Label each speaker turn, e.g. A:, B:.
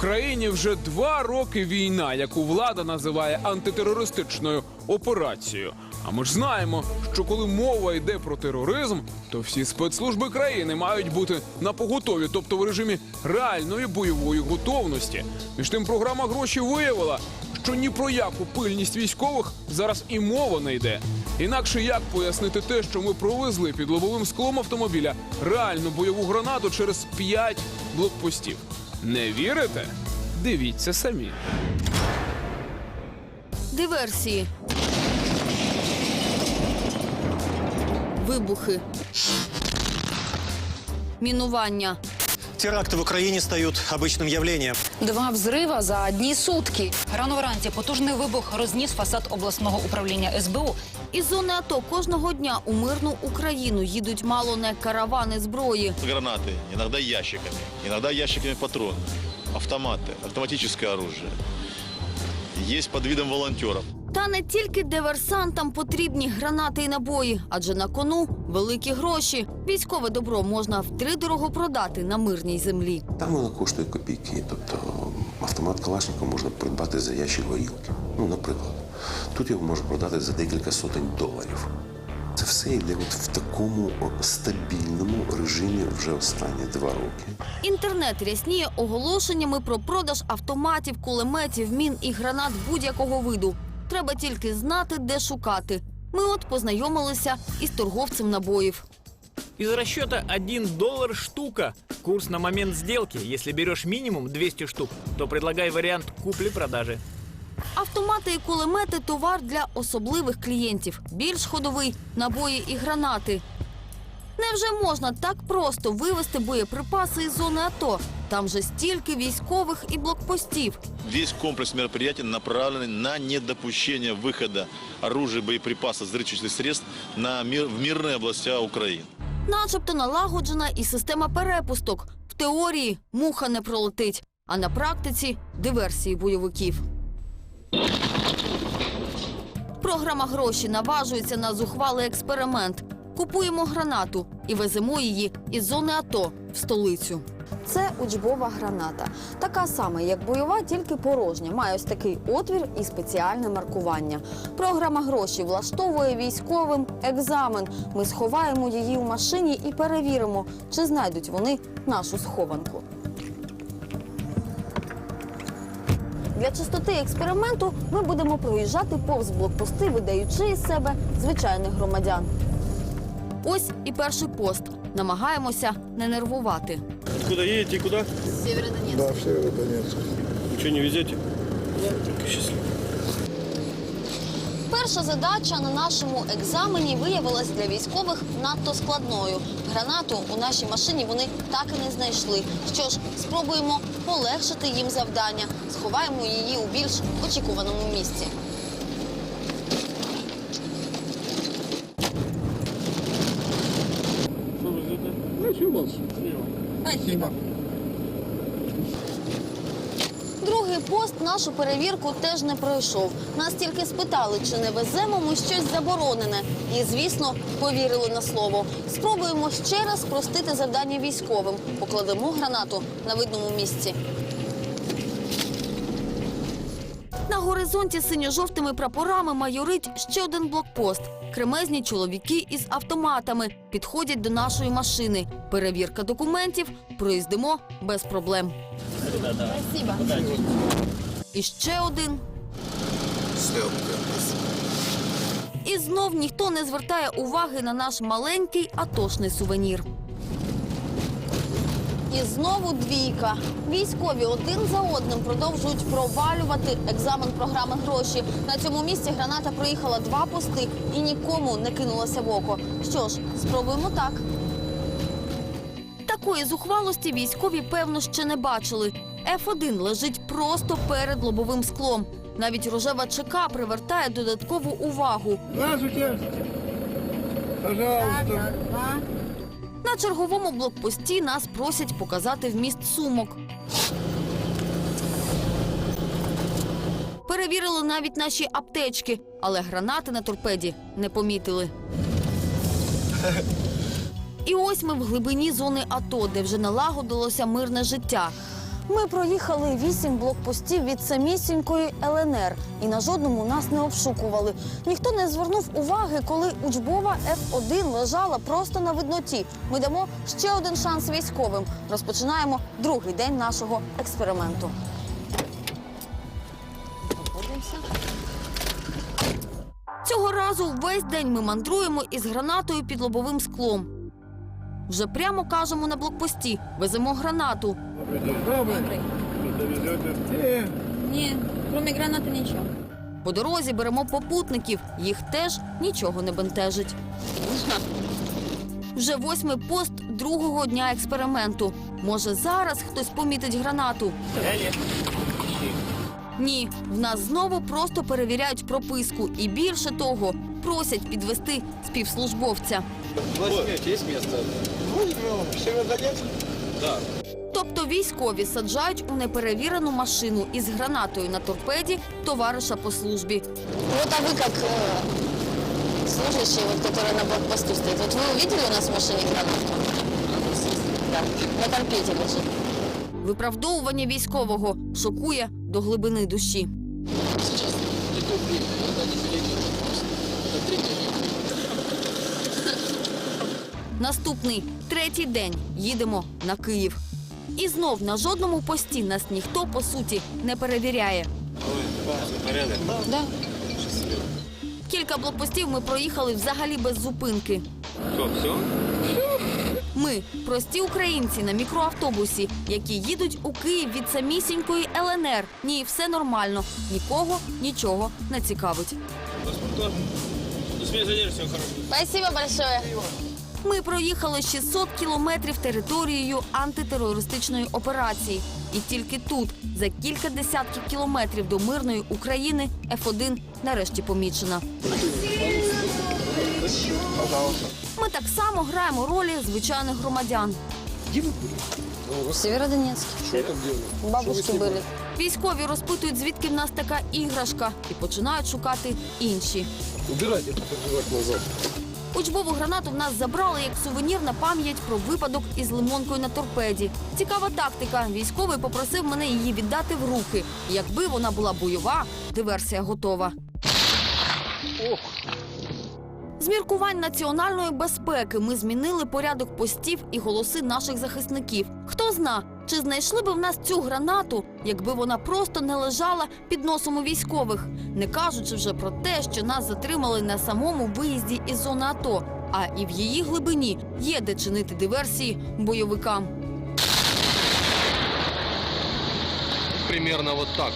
A: країні вже два роки війна, яку влада називає антитерористичною операцією. А ми ж знаємо, що коли мова йде про тероризм, то всі спецслужби країни мають бути на поготові, тобто в режимі реальної бойової готовності. Між тим, програма гроші виявила, що ні про яку пильність військових зараз і мова не йде. Інакше як пояснити те, що ми провезли під лобовим склом автомобіля реальну бойову гранату через п'ять блокпостів? Не вірите? Дивіться самі.
B: Диверсії. Вибухи. Мінування.
C: Теракты в Украине стают обычным явлением.
D: Два взрива за одні сутки. Рано вранці потужний вибух розніс фасад обласного управління СБУ.
B: Із зони АТО кожного дня у мирну Україну їдуть мало не каравани зброї.
E: гранаты, иногда ящиками, иногда ящиками патронов, автоматы, автоматическое оружие. Есть под видом волонтеров.
B: Та не тільки диверсантам потрібні гранати і набої, адже на кону великі гроші. Військове добро можна втридорого продати на мирній землі.
F: Там воно коштує копійки. Тобто автомат Калашникова можна придбати за ящик горілки. Ну, наприклад. Тут його можна продати за декілька сотень доларів. Це все йде от в такому стабільному режимі вже останні два роки.
B: Інтернет рясніє оголошеннями про продаж автоматів, кулеметів, мін і гранат будь-якого виду. Треба тільки знати, де шукати. Ми от познайомилися із торговцем набоїв.
G: Из расчета 1 доллар штука. Курс на момент сделки. Если берешь минимум 200 штук, то предлагай вариант купли-продажи.
B: Автомати і кулемети товар для особливих клієнтів. Більш ходовий набої і гранати. Невже можна так просто вивезти боєприпаси із зони АТО? Там же стільки військових і блокпостів.
E: Весь комплекс мероприятий направленный на недопущение выхода оружия, боеприпасов, взрывчатых средств на мир, в мирные области Украины.
B: Начебто налагоджена і система перепусток. В теорії муха не пролетить, а на практиці диверсії бойовиків. Програма гроші наважується на зухвалий експеримент. Купуємо гранату і веземо її із зони АТО в столицю. Це учбова граната. Така сама, як бойова, тільки порожня. Має ось такий отвір і спеціальне маркування. Програма гроші влаштовує військовим екзамен. Ми сховаємо її у машині і перевіримо, чи знайдуть вони нашу схованку. Для чистоти експерименту ми будемо проїжджати повз блокпости, видаючи із себе звичайних громадян. Ось і перший пост. Намагаємося не нервувати.
H: Куда едете и куда?
B: Сєвєродонецьк.
H: Да, в Северодонецк. Ничего не везете? Нет. Счастливо.
B: Перша задача на нашому екзамені виявилась для військових надто складною. Гранату у нашій машині вони так і не знайшли. Що ж, спробуємо полегшити їм завдання. Сховаємо її у більш очікуваному місці.
H: Везете? Спасибо.
B: Другий пост нашу перевірку теж не пройшов. Нас тільки спитали, чи не веземо ми щось заборонене. І, звісно, повірили на слово. Спробуємо ще раз спростити завдання військовим. Покладемо гранату на видному місці. На горизонті синьо-жовтими прапорами майорить ще один блокпост. Кремезні чоловіки із автоматами підходять до нашої машини. Перевірка документів. Проїздимо без проблем. Спасибо. І ще один. І знов ніхто не звертає уваги на наш маленький атошний сувенір. І знову двійка. Військові один за одним продовжують провалювати екзамен програми гроші. На цьому місці граната проїхала два пости і нікому не кинулася в око. Що ж, спробуємо так. Такої зухвалості військові, певно, ще не бачили. Ф1 лежить просто перед лобовим склом. Навіть рожева ЧК привертає додаткову увагу.
H: Здравствуйте. Пожалуйста.
B: На черговому блокпості нас просять показати вміст сумок. Перевірили навіть наші аптечки, але гранати на торпеді не помітили. І ось ми в глибині зони АТО, де вже налагодилося мирне життя. Ми проїхали вісім блокпостів від самісінької ЛНР і на жодному нас не обшукували. Ніхто не звернув уваги, коли учбова Ф1 лежала просто на видноті. Ми дамо ще один шанс військовим. Розпочинаємо другий день нашого експерименту. Цього разу весь день ми мандруємо із гранатою під лобовим склом. Вже прямо кажемо на блокпості, веземо гранату.
I: Ні, крім гранати нічого.
B: По дорозі беремо попутників, їх теж нічого не бентежить. Вже восьмий пост другого дня експерименту. Може, зараз хтось помітить гранату? Ні, в нас знову просто перевіряють прописку і більше того, просять підвести співслужбовця. Тобто військові саджають у неперевірену машину із гранатою на торпеді товариша по службі. Вот а вы как э, служащий, вот, который на блокпосту стоит, вот вы увидели у нас в машине гранату? Да, на торпеде лежит. Виправдовування військового шокує до глибини душі. Наступний третій день їдемо на Київ. І знов на жодному пості нас ніхто по суті не перевіряє.
I: Да.
B: Кілька блокпостів ми проїхали взагалі без зупинки. Ми прості українці на мікроавтобусі, які їдуть у Київ від самісінької ЛНР. Ні, все нормально. Нікого нічого не цікавить. Спасибо большое. Ми проїхали 600 кілометрів територією антитерористичної операції. І тільки тут, за кілька десятків кілометрів до мирної України, Ф1 нарешті помічена. Ми так само граємо ролі звичайних громадян.
I: Бабушки були.
B: Військові розпитують, звідки в нас така іграшка, і починають шукати інші.
H: Убирайте назад.
B: Учбову гранату в нас забрали як сувенір на пам'ять про випадок із лимонкою на торпеді. Цікава тактика. Військовий попросив мене її віддати в руки. Якби вона була бойова, диверсія готова. З міркувань національної безпеки ми змінили порядок постів і голоси наших захисників. Хто зна, чи знайшли би в нас цю гранату, якби вона просто не лежала під носом у військових, не кажучи вже про те, що нас затримали на самому виїзді із зони АТО, а і в її глибині є де чинити диверсії бойовикам.
H: Примерно вот так.